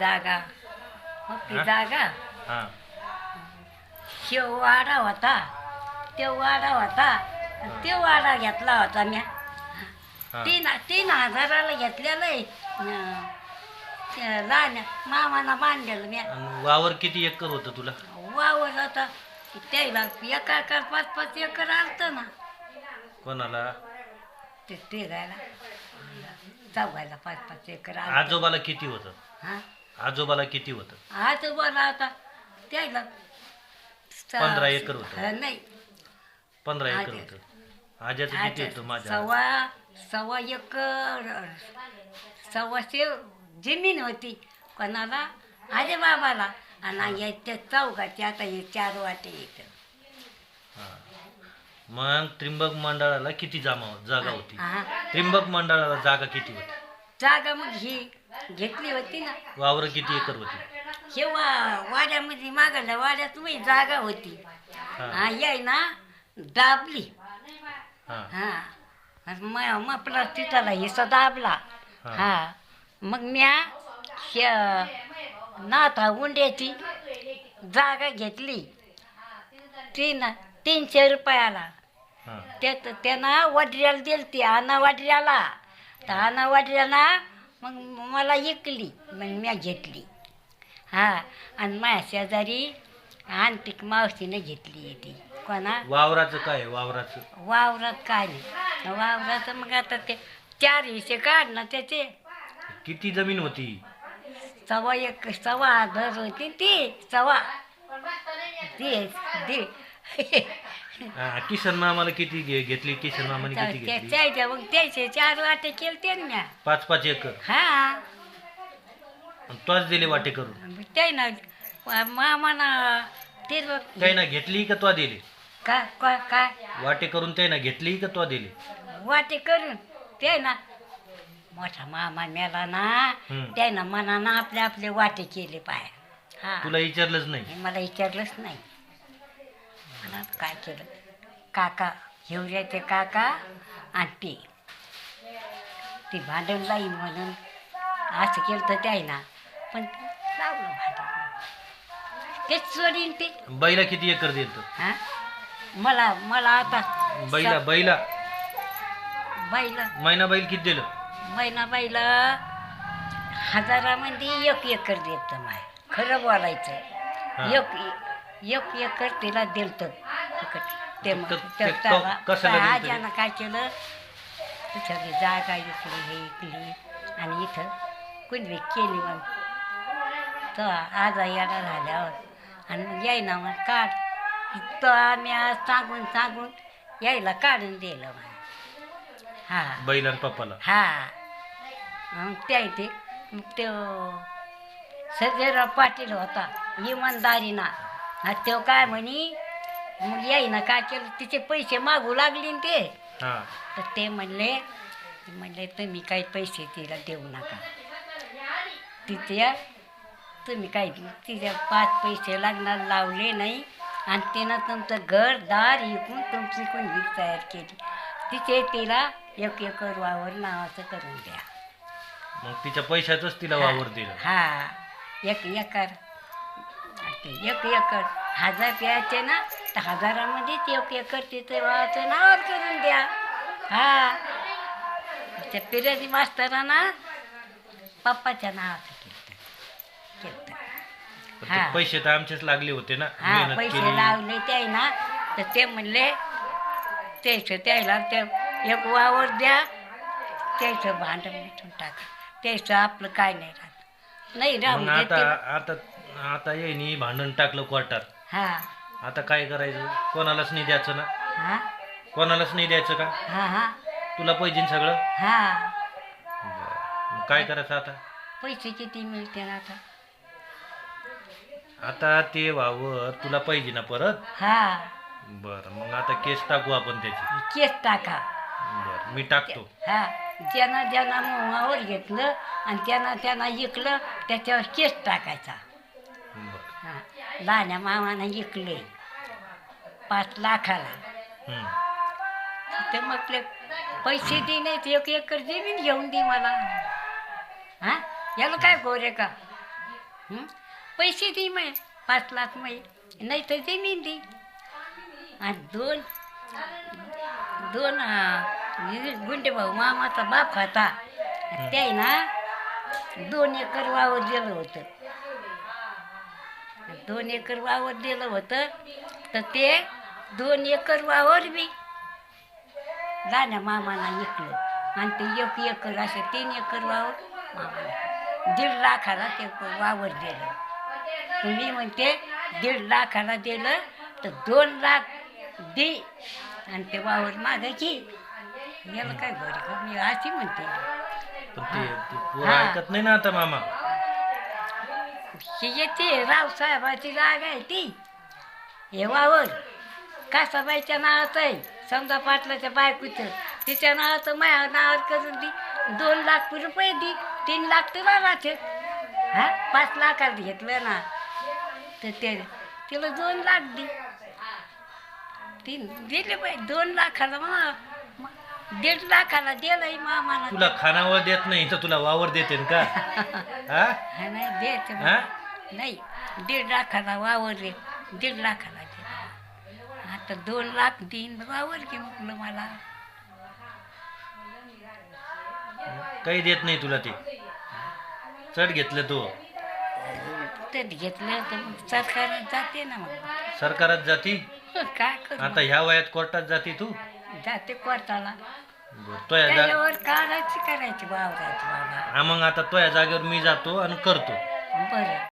जागा मोठी हा? जागा हा शेव वाडा होता तो वाडा होता तो वाडा घेतला होता म्या हा तीन तीन हजाराला घेतलेलं आहे लहान मामाला बांधलेलं म्या आणि वावर किती एकर होतं तुला? वावर होता त्याला एका एकर पाच पाच एकर आलतं ना. कोणाला? ते ते चौघायला पाच पाच एकर आजोबाला किती होतं? हा? आजोबाला किती होतं? आज बोला आता त्याला स- पंधरा एकर होतं. हा, नाही. पंधरा एकर होतं. आज्याचं किती होतं माझ्या? सव्वा सव्वा एकर सव्वाशे जमीन होती कोणाला? आजे बाबाला. आणि याच्या चौघाचे आता हे चार वाटे येत. मग त्रिंबक मंडळाला किती जामा जागा होती? त्रिंबक मंडळाला जागा किती होती? जागा मग ही घेतली होती ना. वावर किती एकर होती? हे वा वाड्यामध्ये मागायला वाड्यात मी जागा होती. हा. याय ना दाबली. हा. हा. आणि मग मग आपला तिथला हिस्सा दाबला. हा. हा. मग म्या श नाथा उंड्याची जागा घेतली. तीन तीनशे रुपयाला. हा. त्यात त्यानं दिली ती आणा वडऱ्याला तर आणा वडऱ्याला मग मला इकली मग म्या घेतली. हा आणि माझ्या शेजारी आणतिक मावशीने घेतली ती. कोणा? वावराचं काय? वावराचं? वावरात काय नाही. वावराचं मग आता ते चार हिस्से काढ ना त्याचे किती जमीन होती? सव्वा एक सव्वा धर होती ती सव्वा. ती ती. हा, किसन मामाला किती घे- घेतली? किसन मामाने किती घेतली? त्याच्या मग त्याचे चार वाटे केलते ना म्या. पाच पाच एकर? हा. आणि तोच दिले वाटे करून? ते ना मामाना ते त्यानं घेतली का तो दिले? काय काय काय वाटे करून त्यानं घेतली का तो दिले? वाटे करून ते ना मोठा मामा मेला ना हम्म. त्यानं मनानं आपले आपले वाटे केले पाय हा. तुला विचारलंच नाही? मला विचारलंच नाही. मला काय केलं? काका हिवऱ्याचे काका आणि ते ती भांडण लाईन म्हणून असं केलं तर त्याय ना पण लावलं भांडण. तेच सोडीन ते. बैला किती एकर दिलं हा? मला मला आता बैला बैला. बाईला मैना बैल किती दिलं? महिना बाईला हजारामध्ये एक एकर देत माय. खरं बोलायचं. एक एक एकर तिला दिलत. ते मग- तर ते ते कशाला काय दिलतं? ते? आज्यानं काय केलं? तिथं जागा इकली हे इकली आणि इथं कुणबी केली मग तर आज येणार झाल्यावर. आणि यायना मग काढ. तर आम्ही आज सांगून सांगून यायला काढून दिलं मग हा. बैल आणि पप्पाला? हा. मग त्या इथे मग तो सर्जेराव पाटील होता इमानदारीना. हा तो काय म्हणी? मग याईनं काय केलं? तिचे पैसे मागू लागले न ते. हा. तर ते म्हणले म्हणले तुम्ही काही पैसे तिला देऊ नका. तिथे तुम्ही काही तिच्या पाच पैसे लागणार लावले नाही. आणि तिनं तुमचं घर दार विकून तुमची कोण वीक तयार केली. तिचे तिला एक एकर वावर नावाचं करून द्या. मग तिच्या पैशातच तिला वावर दिलं. हा. एक एकर. ते एक एकर हजार द्यायचे ना तर हजारामध्येच एक एकर तिथे वावाचं नावावर करून द्या. हा. त्या पिरेजी मास्तरांना पप्पाच्या नावाचं केलं केलं पण हा. पैसे तर आमचेच लागले होते ना हा पैसे लावले ते ना तर ते म्हणले त्याचं त्याला ते एक वावर द्या त्याचं भांडण मिटून टाका. त्याचं आपलं काय नाही राहत. नाही राहून आता आता आता येईनी भांडण टाकलं कोर्टात हा. आता काय करायचं? कोणालाच नाही द्यायचं ना. हा. कोणालाच नाही द्यायचं का? हा हा. तुला पाहिजे सगळं? हा. बरं. मग काय करायचं आता? पैसे किती मिळते ना आता? आता ते वावर तुला पाहिजे ना परत? हा. बरं मग आता केस टाकू आपण त्याची. केस टाका. बरं मी टाकतो. हा. ज्यांना ज्यांना मोहावर घेतलं आणि त्यांना त्यांना इकलं त्याच्यावर केस टाकायचा. हा. लहान्या मामानं इकले पाच लाखाला. ते म्हटले पैसे दे नाही एक एकर जमीन घेऊन दे मला. हा? याला काय गोरे का? पैसे दे मग पाच लाख मग नाही तर जमीन दे. आणि दोन दोन गुंडे भाऊ मामाचा बाप होता. ते ना दोन एकर वावर दिलं होतं. दोन एकर वावर दिलं होतं तर ते दोन एकर वावर बी लहान्या मामाला विकलं. आणि ते एक एकर असे तीन एकर वावर मामाला दीड लाखाला ते वावर दिलं. तुम्ही म्हणते दीड लाखाला दिलं तर दोन लाख दे. आणि ते वावर मागायची याला काय बरं मी अशी म्हणते. पण ते ते पोरं. ऐकत नाही ना आता मामा. हे येते रावसाहेबाची जाग आहे ती. हे वावर कासाबाईच्या नावाचं आहे. समजा पाटलाच्या बायकोचं. तिच्या नावाचं माझ्या नावावर करून दी दोन लाख रुपये दी. तीन लाख तुला राहते हा? पाच लाखात घेतलं ना. तर ते तिला दोन लाख दे. तीन दिले पाहिजे दोन लाखाला मग दीड लाखाला दिलंय मामाला. तुला खानावर देत नाही तर तुला वावर देते का? हा? हा नाही देत हा? नाही दीड लाखाला वावर रे दीड लाखाला दे आता दोन लाख देईन वावर घे म्हटलं मला. काही देत नाही तुला ते. चढ घेतलं तू. तर घेतलं तर मग सरकार जाते ना मग. सरकारात जाती? काय करू? आता ह्या वयात कोर्टात जाती तू? जाते कोर्टाला. बरं, तोया जा त्याच्यावर काढायची करायची वावराची बाबा. हा मग आता तोया जागेवर मी जातो आणि करतो. बरं.